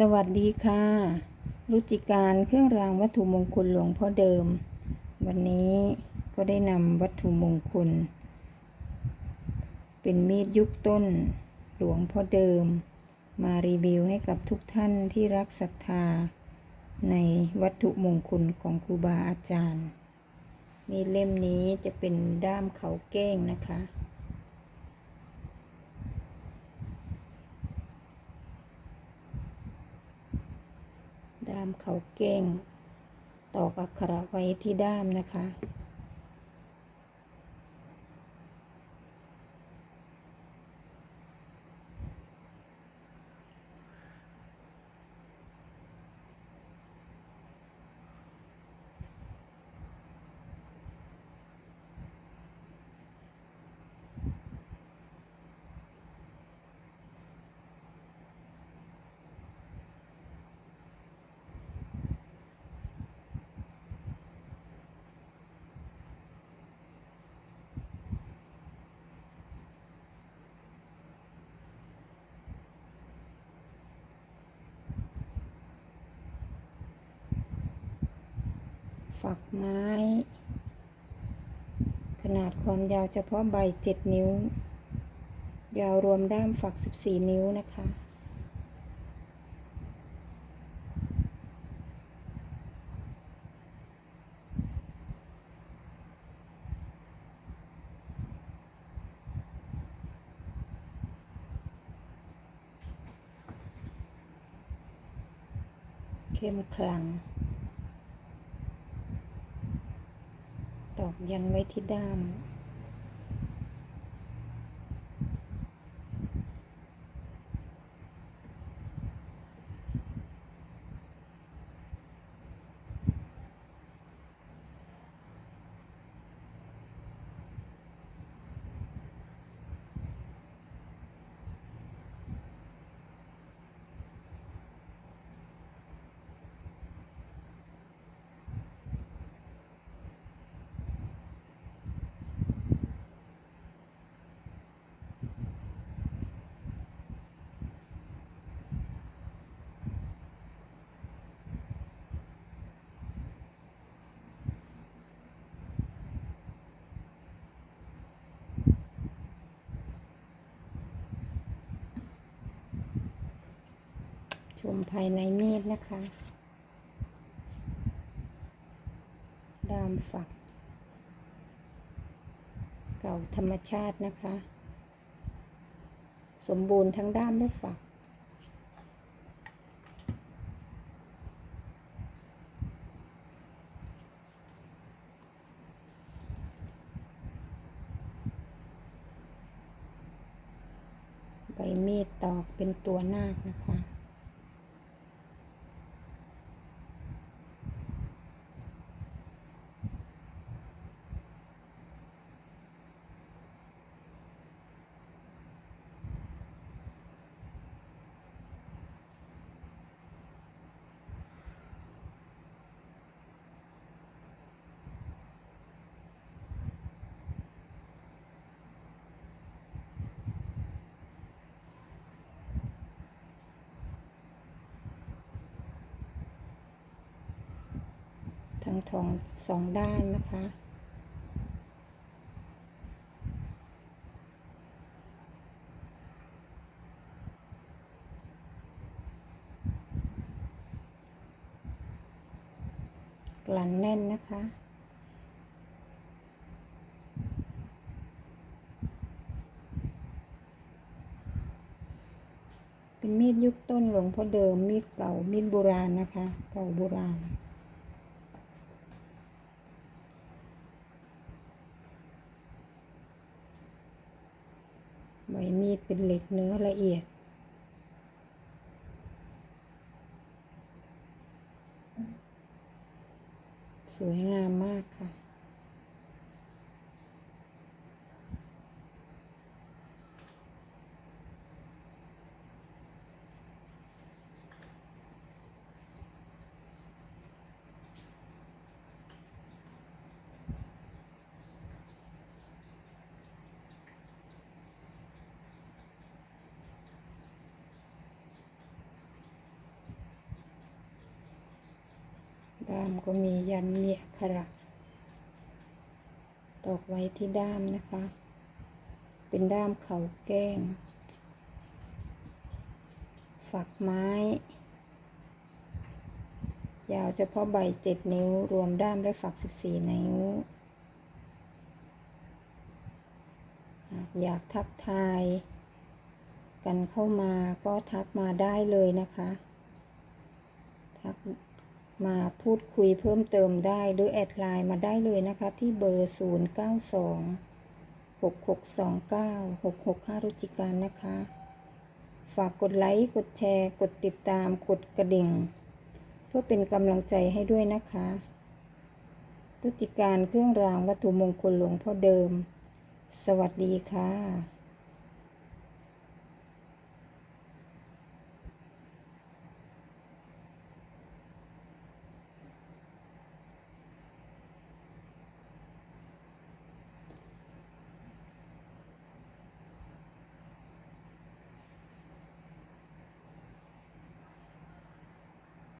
สวัสดีค่ะ รุจิการเครื่องรางวัตถุมงคลหลวงพ่อเดิม วันนี้ก็ได้นำวัตถุมงคล เป็นมีดยุคต้นหลวงพ่อเดิม มารีวิวให้กับทุกท่านที่รักศรัทธา ในวัตถุมงคลของครูบาอาจารย์ มีดเล่มนี้จะเป็นด้ามเขาเก้งนะคะ ด้ามเขาเก้งตอกอักขระไว้ที่ด้ามนะคะ ฝักไม้ ขนาดความยาวเฉพาะใบ 7 นิ้ว ยาวรวมด้ามฝัก 14 นิ้วนะคะ เข้มขลัง อกยันไว้ที่ด้าม มภายในมีดนะคะด้ามฝัก เก่าธรรมชาตินะคะ สมบูรณ์ทั้งด้ามและฝักใบมีดตอกเป็นตัวนาคนะคะ ทั้งทองสองด้านนะคะ กลั่นแน่นนะคะเป็นมีดยุคต้นหลวงพ่อเดิมมีดเก่ามีดโบราณนะคะ เก่าโบราณ บมีดเป็นเหล็กเนื้อละเอียด สวยงามมากค่ะามก็มียันมีอักขระตอกไว้ที่ด้ามนะคะ เป็นด้ามเขาแก้ง ฝักไม้ ยาวเฉพาะใบเจ็ดนิ้ว รวมด้ามและฝักสิบสี่นิ้ว อยากทักทาย กันเข้ามาก็ทักมาได้เลยนะคะ ทัก มาพูดคุยเพิ่มเติมได้หรือแอดไลน์มาได้เลยนะคะ ที่เบอร์ 0 9 2 6 6 2 9 6 6 5รุจิการนะคะ ฝากกดไลค์กดแชร์ กดติดตามกดกระดิ่ง เพื่อเป็นกำลังใจให้ด้วยนะคะรุจิการเครื่องรางวัตถุมงคลหลวงพ่อเดิม สวัสดีค่ะ